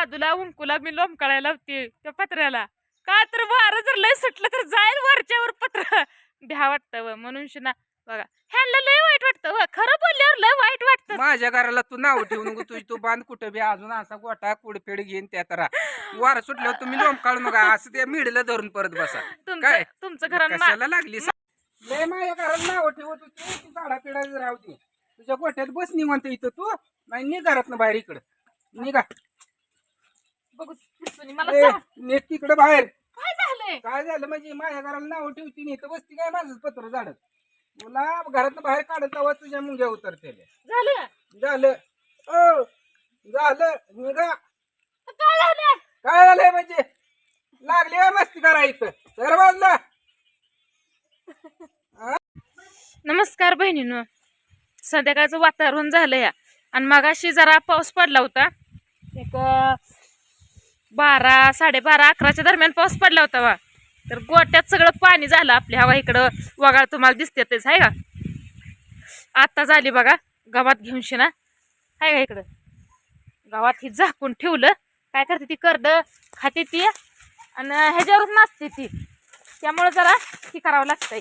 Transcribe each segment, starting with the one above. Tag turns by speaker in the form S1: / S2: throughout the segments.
S1: दादूला उंकुला मी लोंबकळायला लावते त्या पत्र्याला. का तर वारं जर लय सुटलं तर जाईल वरच्यावर पत्र. भ्या वाटतं व म्हणून शिना बघा ह्यांना लय वाईट वाटतं व खरं बोलल्यावर लय वाईट वाटतं.
S2: माझ्या घराला तू नाव ठेवू नको तुझी तू बांध कुठं बी अजून असा गोटा कुडफेड घेईन त्या तरा. वार सुटल्यावर तुम्ही लोम काढू नका असं ते मिडलं धरून परत बसा.
S1: तुमचं
S2: काय?
S1: तुमचं
S2: कशाला लागली सा- लय माझ्या घराला नाव ठेवत होती ती झाडा पिढा राहू दे. तुझ्या गोठ्यात बस निवांत इथं तू नाही निघ घरात बाहेर इकडं. निघा.
S1: बघू मला
S2: ए, तिकडं बाहेर.
S1: काय झालंय?
S2: काय झालं? म्हणजे माझ्या घराला नाव ठेवती नाही. तर बसती काय माझं पत्र झाडत? मला घरात बाहेर काढत तेव्हा तुझ्या मुंग्या उतरते
S1: झालं?
S2: झालं. ओ झालं. निघा.
S1: काय झालं?
S2: काय झालंय म्हणजे? लागली आहे मस्ती करायचं तर बाजला.
S1: नमस्कार बहिणीनं. संध्याकाळचं वातावरण झालं या आणि मगाशी जरा पाऊस पडला होता. एक अं, बारा साडेबारा अकराच्या दरम्यान पाऊस पडला होता बा. तर गोट्यात सगळं पाणी झालं आपल्या. हवा इकडं वगाळ तुम्हाला दिसते तेच आहे का? आता झाली बघा गावात घेऊनशी ना आहे का इकडं? गावात ही झाकून ठेवलं. काय करते ती करड खाते ती आणि ह्याच्यावरच नाचते ती. त्यामुळे जरा ही करावं लागतंय.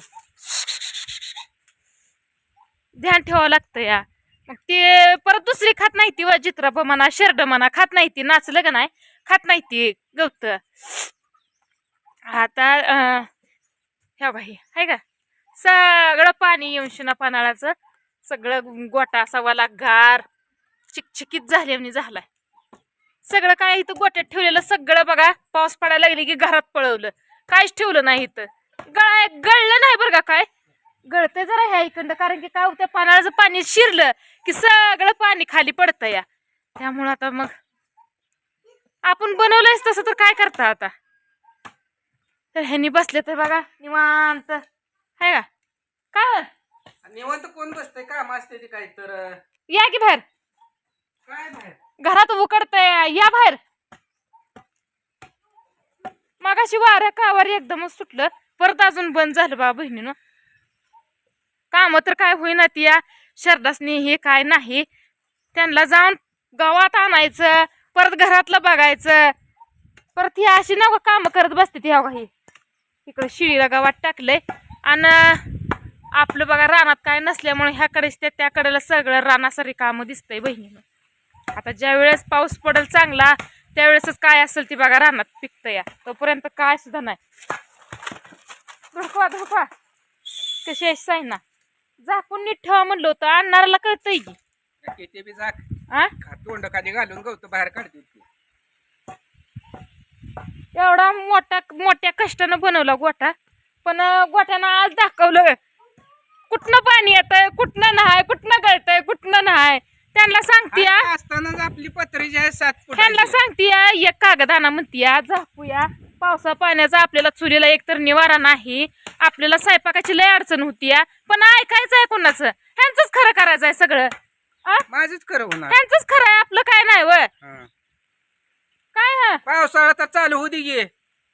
S1: ध्यान ठेवावं लागतं या मग ते परत दुसरी खात नाही ती व चित्रप म्हणा शेरड म्हणा खात नाही ती. नाचलं का नाही? खात नाही ती गवत. आता ह्या बाई आहे का? सगळं पाणी येऊन शिना पानाळाचं सगळं गोटा असा गार चिकचिकीत झाल्याने झालाय. सगळं काय इथं गोट्यात ठेवलेलं सगळं बघा पाऊस पडायला लागले की घरात पळवलं. काहीच ठेवलं नाही इथं. गळाय गळलं नाही बरं का काय? गळतंय जरा ह्या इकडं कारण की काय होतं पानाळाचं पाणी शिरलं की सगळं पाणी खाली पडतं या. त्यामुळं आता मग आपण बनवलंयच तसं तर काय करता आता? तर ह्यांनी बसले तर बघा निवांत. आहे का? काय
S2: निवंत कोण बसतंय? काम असते ते काय तर
S1: या की बाहेर.
S2: काय बाहेर?
S1: घरात उकडतंय या बाहेर. मगाशी वाऱ्या कावर एकदमच सुटलं. परत अजून बंद झालं बा बहिणीनं. काम तर काय होईना ती या शरदासनी हे काय नाही. त्यांना जाऊन गावात आणायचं. परत घरातलं बघायचं. परत ही अशी ना काम करत बसते ती ही. इकडं शिळीला गावात टाकलंय. आणि आपलं बघा रानात काय नसल्यामुळे ह्याकडेच ते त्याकडेला सगळं रानासारी कामं दिसतंय बहिणीनं. आता ज्या वेळेस पाऊस पडेल चांगला त्यावेळेसच काय असेल ती बघा रानात पिकतं या तोपर्यंत काय सुद्धा नाही. धुडकवा धुडकवा कशी आहे ना झाकून नीट ठेवा म्हणलं होतं. आणणाऱ्याला कळतंय की.
S2: ते बी
S1: आ?
S2: तोंड खाली घालून गवत बाहेर काढते.
S1: एवढा मोठा मोठ्या कष्टानं बनवला गोठा. पण गोठ्यानं आज दाखवलं. कुठनं पाणी येतंय कुठनं नाही कुठनं गळतंय कुठनं नाही? त्यांना सांगते
S2: असतानाच आपली पत्री जी आहे सात
S1: त्यांना. सांगते एक कागदाना म्हणतीया झापूया. पावसा पाण्याचा आपल्याला चुलीला एकतर निवारा नाही. आपल्याला स्वयंपाकाची लय अडचण होती पण ऐकायचं आहे कोणाचं? ह्यांचंच खरं करायचं आहे सगळं?
S2: माझंच खरं होणार.
S1: ह्यांचंच खरं आहे आपलं काय नाही व
S2: हा.
S1: काय हा?
S2: पावसाळा तर चालू होऊ दे गे.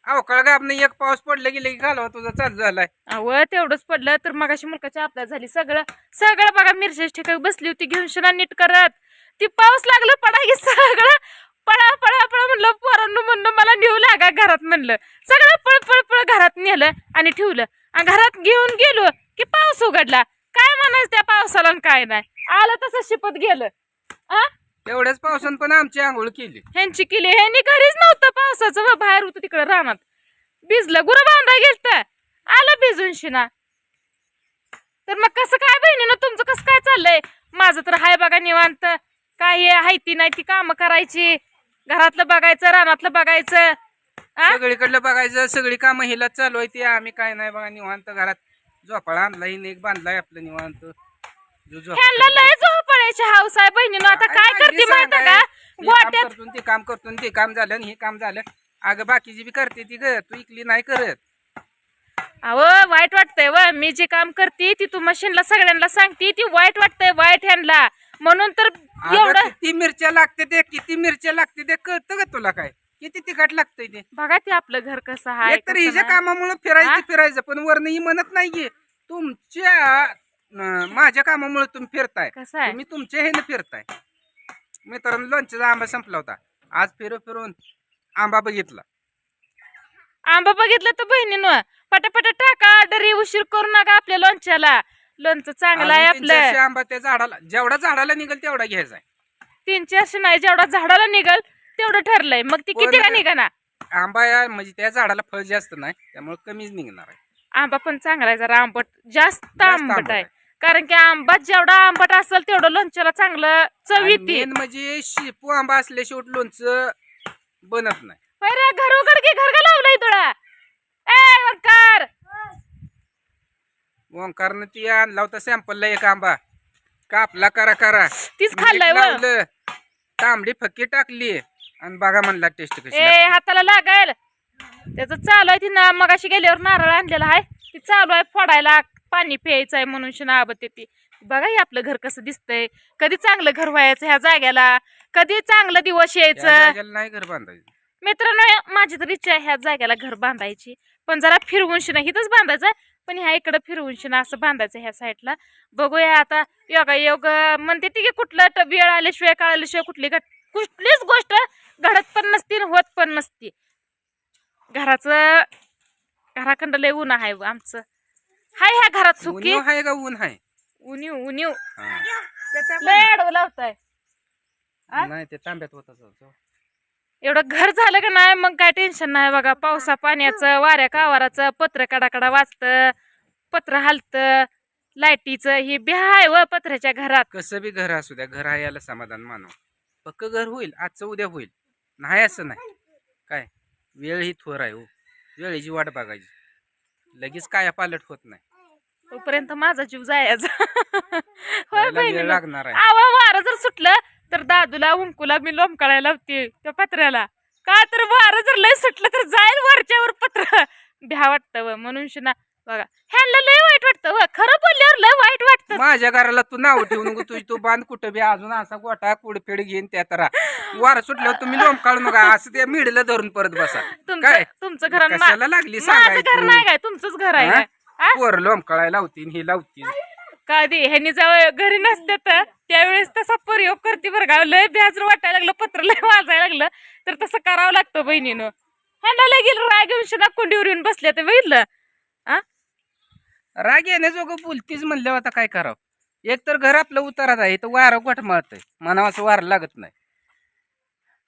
S2: अवकाळ गाबनं एक पाऊस पडलं गेलं की घालवा तुझा चालू झालाय.
S1: अव तेवढंच पडलं तर मगाशी मुलकाची आपल्या झाली. सगळं सगळं बघा मिरच्या ठिकाणी बसली होती घेऊन शिना नीट करत. ती पाऊस लागलं पडा की सगळं. पळा पळा पळा म्हणलं पोरांनो म्हणलं मला नेऊ लागा घरात म्हणलं. सगळं पळ पळ पळ घरात नेलं आणि ठेवलं. आणि घरात घेऊन गेलो की पाऊस उघडला. काय म्हणायचं त्या पावसाला आणि काय नाही? आलं तसं शिपत गेलं. आ?
S2: तेवढ्याच पावसानं पण आमची आंघोळ केली.
S1: ह्यांची केली. ह्यांनी घरीच नव्हतं पावसाचं व बाहेर होतं तिकडे रानात. भिजलं गुरं बांधा गेलत. आलं भिजून शिना. तर मग कसं काय बहिणीनं तुमचं कसं काय चाललंय? माझं तर हाय बघा निवांत. काय आहे ती नाही ती कामं करायची. घरातलं बघायचं रानातलं बघायचं. आ?
S2: सगळीकडलं बघायचं सगळी कामं हिला चालू आहे ती. आम्ही काय नाही बघा निवांत घरात. झोपाळा आणला हिने एक बांधलाय आपलं निवांत. जो झोपाळा
S1: ह्यांना लय झोपडायची हाऊस आहे बहिणीनं आता काय करते माहिती का?
S2: हे काम
S1: गोट्यात
S2: करतून ते काम करतून ते काम झालं आणि हे काम झालं. अगं बाकीची बी करते ती ग तू इकली नाही करत.
S1: अव वाईट वाटतंय व. मी जे काम करते ती तू मशीनला सगळ्यांना सांगते ती वाईट वाटतंय वाईट ह्यांना. म्हणून तर
S2: अगं
S1: एवढं
S2: किती मिरच्या लागते ते किती मिरच्या लागते ते कळतं का तुला काय? किती तिखट लागतंय ते.
S1: बघा ते आपलं घर कसं आहे
S2: तर हिच्या कामामुळे
S1: हा?
S2: फिरायचं फिरायचं पण वरनं ही म्हणत नाहीये. तुमच्या अं, माझ्या कामामुळे तुम्ही फिरताय.
S1: कसं आहे?
S2: तुम्ही तुमच्या ह्यानं फिरताय. मित्रांनो लोणच्याचा आंबा संपला होता. आज फिरून फिरून आंबा बघितला.
S1: आंबा बघितलं तर बहिणीनं. पटापटा टाका डरी उशीर करू नका आपल्या लोणच्याला. लोणचं चांगलं आहे
S2: अजून तीन चारशे
S1: आपलं
S2: आंबा त्या झाडाला जेवढा झाडाला निघेल तेवढा घ्यायचा
S1: तीन चारशे नाही जेवढा झाडाला निघल तेवढं ठरलंय. मग ती किती का निघाना
S2: आंबा या म्हणजे त्या झाडाला फळ जास्त नाही त्यामुळे कमीच निघणार आहे.
S1: आंबा पण चांगला आहे जरा आंबट जास्त आंबट
S2: आंबट
S1: आहे.
S2: आहे.
S1: कारण की आंबा जेवढा आंबट असेल तेवढं लोणच्याला चांगलं चव येते.
S2: मेन म्हणजे शेपू आंबा असल्याशिवाय लोणचं बनत नाही.
S1: रे घर उघड की घर का लावलंय तुला. ए वंकार
S2: ओंकारनं ती आणला होता सॅम्पलला एक आंबा. कापला करा करा.
S1: तीच
S2: मीठ
S1: खाल्लंय व.
S2: लावलं. तांबडी फक्की टाकली. आणि बघा म्हणला टेस्ट कशी लागते.
S1: ए हाताला लागल. त्याचं चालू आहे ती ना मगाशी गेल्यावर नारळ आणलेला आहे. ती चालू आहे फोडायला. पाणी प्यायचं आहे म्हणून शिनाबत येते. बघा हे आपलं घर कसं दिसतंय. कधी चांगलं घर व्हायचं ह्या जाग्याला? कधी चांगलं दिवस यायचं?
S2: जागेला नाही घर बांधायचं.
S1: मित्रांनो माझी तर इच्छा आहे ह्या जाग्याला घर बांधायची. पण जरा फिरवून शिना इथंच बांधायचं. पण ह्या इकडं फिरवून शिना असं बांधायचं ह्या साईडला. बघूया आता योगा योग म्हणते ती की कुठलं ट- वेळ आल्याशिवाय कळाल्याशिवाय कुठली घट कुठलीच गोष्ट घडत पण नसती होत पण नसती. घराचं घराखंड लय ऊन आहे आमचं. हाय ह्या घरात सुखी.
S2: आहे का ऊन आहे?
S1: उन्यू उन्यू. लय आडवं लावताय?
S2: नाही ते तांब्यात होता.
S1: एवढं घर झालं का नाही मग काय टेन्शन नाही बघा. पावसा पाण्याचं वाऱ्या कावाराचं पत्र कडाकडा वाचतं पत्र हालतं लाईटीचं ही बिहा आहे व पत्र्याच्या घरात.
S2: कसं बी घर असू द्या घर आहे याला समाधान मानव. पक्क घर होईल आजचं उद्या होईल. नाही असं नाही. काय? वेळ ही थोर आहे हो. वेळेची वाट बघायची. लगेच काया पालट होत नाही.
S1: तोपर्यंत माझा जीव जायचा. होय
S2: वेळ लागणार आहे.
S1: आवा वारं जर सुटलं तर दादूला उंकुला मी लोंबकाळायला लावते त्या पत्र्याला. का तर वारं जर लय सुटलं तर जाईल वरच्यावर पत्र. भ्या वाटतं व म्हणून शिना बघा. ह्याला लय वाईट वाटतं व खरं बोलल्यावर लय वाईट वाटतं
S2: माझ्या घराला तू नाव ठेवू नको तुझी तू बांध कुठं बी अजून असा गोटा कुडफेड घेईन त्या तरा वार सुटल्यावर तुम्ही लोम काढू नका असं ते मिडलं धरून परत बसा.
S1: तुमचं
S2: काय?
S1: तुमचं घर मा-
S2: कशाला लागली
S1: माझं घर
S2: सांगायचं?
S1: नाही काय? तुमचंच घर आहे
S2: हा?
S1: काय? हा?
S2: पोर लोम लावतीन ही लावतीन.
S1: कधी ह्यांनी जेव्हा घरी नसते तर त्यावेळेस तसा प्रयोग करते बरं का. लय ब्याजर वाटायला लागलं पत्र लय वाजायला लागलं तर तसं करावं लागतं बहिणीनं. ह्यांना लय गेलं राग घेऊन शिना कुंडीवर येऊन बसले तर बघितलं. आ
S2: राग येण्याजोगं बोलतीच म्हणल्यावर आता काय करावं? एक तर घर आपलं उतारात आहे तर वारं गोठ मारतंय मनावाचं वारं लागत नाही.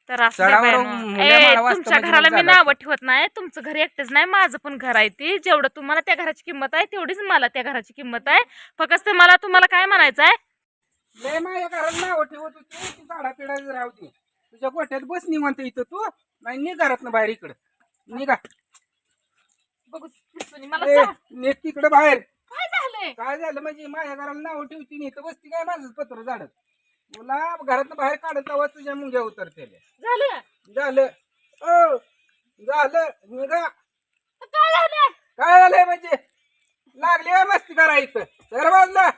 S1: तर असं
S2: चढावर
S1: ए, तुमच्या
S2: म्हणजे
S1: घराला मी
S2: झालं
S1: नावं ठेवत नाही. तुमचं घर एकटंच नाही माझं पण घर आहे ते. जेवढं तुम्हाला त्या घराची किंमत आहे तेवढीच मला त्या घराची किंमत आहे. फक्त मला तुम्हाला काय म्हणायचं आहे?
S2: लय माझ्या घरात नाव ठेवत होती. ती झाडा पिढा राहते तुझ्या गोठ्यात बस निवंत इथं तू. नाही निघ घरात ना बाहेर इकडं. निघा.
S1: बघू सुनी, मला
S2: ए,
S1: सांग.
S2: निघ तिकडं बाहेर.
S1: काय झालंय?
S2: काय झालं? म्हणजे माझ्या घराला नाव ठेवती नाही. तर बसती काय माझं? पत्र झाडत मला घरात बाहेर काढत तेव्हा तुझ्या मुंग्या उतरते
S1: झालं?
S2: झालं. ओ झालं. निघा.
S1: काय झालं
S2: काय झालंय म्हणजे? लागली आहे मस्ती करा इथं. तर बाजला.